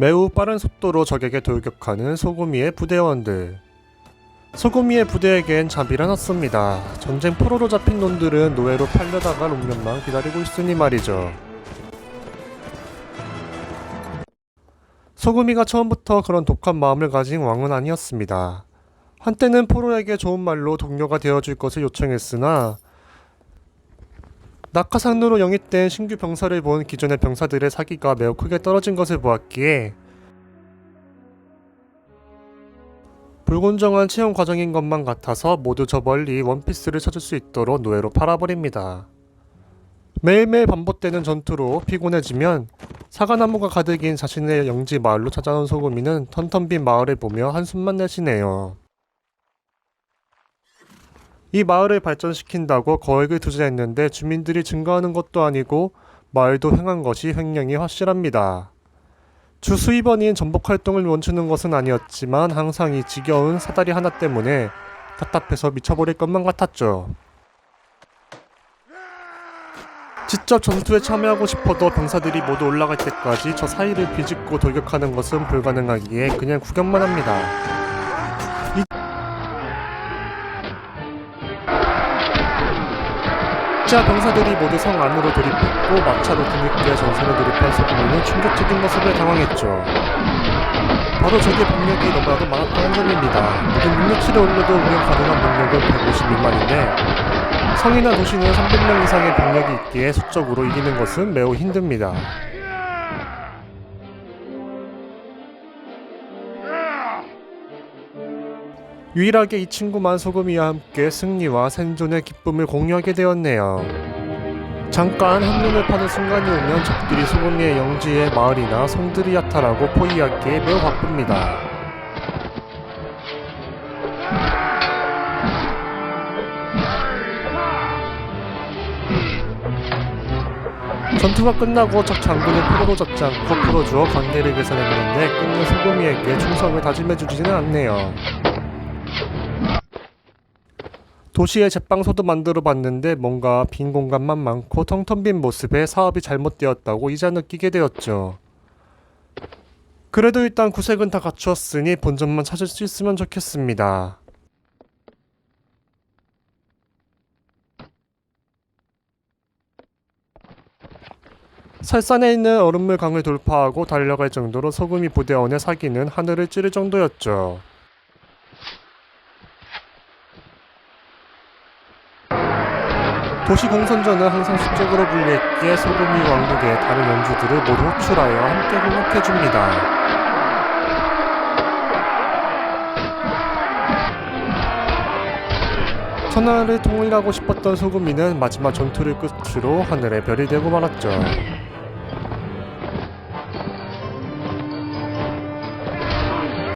매우 빠른 속도로 적에게 돌격하는 소구미의 부대원들. 소구미의 부대에겐 자비란 없습니다. 전쟁 포로로 잡힌 놈들은 노예로 팔려다가 롱면만 기다리고 있으니 말이죠. 소구미가 처음부터 그런 독한 마음을 가진 왕은 아니었습니다. 한때는 포로에게 좋은 말로 동료가 되어줄 것을 요청했으나 낙하산으로 영입된 신규 병사를 본 기존의 병사들의 사기가 매우 크게 떨어진 것을 보았기에 불공정한 채용 과정인 것만 같아서 모두 저 멀리 원피스를 찾을 수 있도록 노예로 팔아버립니다. 매일매일 반복되는 전투로 피곤해지면 사과나무가 가득인 자신의 영지 마을로 찾아온 소금이는 턴턴 빈 마을을 보며 한숨만 내쉬네요. 이 마을을 발전시킨다고 거액을 투자했는데 주민들이 증가하는 것도 아니고 마을도 횡한 것이 횡령이 확실합니다. 주 수입원인 전복 활동을 멈추는 것은 아니었지만 항상 이 지겨운 사다리 하나 때문에 답답해서 미쳐버릴 것만 같았죠. 직접 전투에 참여하고 싶어도 병사들이 모두 올라갈 때까지 저 사이를 비집고 돌격하는 것은 불가능하기에 그냥 구경만 합니다. 자 병사들이 모두 성 안으로 돌입했고 막차로 뒤늦게 전선에 돌입한 소규모는 충격적인 모습에 당황했죠. 바로 적의 병력이 너무나도 많았다는 점입니다. 모든 능력치를 올려도 운영 가능한 병력은 150 미만인데 성이나 도시는 300명 이상의 병력이 있기에 수적으로 이기는 것은 매우 힘듭니다. 유일하게 이 친구만 소금이와 함께 승리와 생존의 기쁨을 공유하게 되었네요. 잠깐 한눈을 파는 순간이 오면 적들이 소금이의 영지의 마을이나 성들이 야타라고 포위하기에 매우 바쁩니다. 전투가 끝나고 적 장군을 포로로 잡지 않고 풀어주어 관계를 개선해내는데 끝내 소금이에게 충성을 다짐해주지는 않네요. 도시에 제빵소도 만들어 봤는데 뭔가 빈 공간만 많고 텅텅 빈 모습에 사업이 잘못되었다고 이제 느끼게 되었죠. 그래도 일단 구색은 다 갖추었으니 본점만 찾을 수 있으면 좋겠습니다. 설산에 있는 얼음물 강을 돌파하고 달려갈 정도로 소금이 부대원의 사기는 하늘을 찌를 정도였죠. 도시 공선전은 항상 수적으로 분리했기에 소금이 왕국의 다른 연주들을 모두 호출하여 함께 공격해줍니다. 천하를 통일하고 싶었던 소금이는 마지막 전투를 끝으로 하늘의 별이 되고 말았죠.